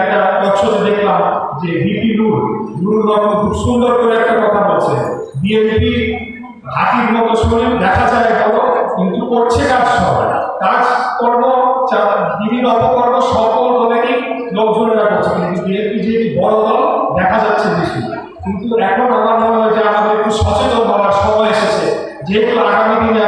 একটা তথ্যতে দেখলাম যে ভিপি নূর নূর রহমান খুব সুন্দর করে একটা কথা বলছে। বিএনপি হাতির মতো শরীর, দেখা যায় ভালো, কিন্তু করছে কাজ সব। কাজ কর্ম বিভিন্ন অপকর্ম সকল দলেরই লোকজনেরা করছে কিন্তু বিএনপি যে বড় দল, দেখা যাচ্ছে বেশি। কিন্তু এখন আমার মনে হয় যে আমাদের একটু সচেতন হওয়ার সময় এসেছে। যেহেতু আগামী দিনে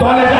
দলে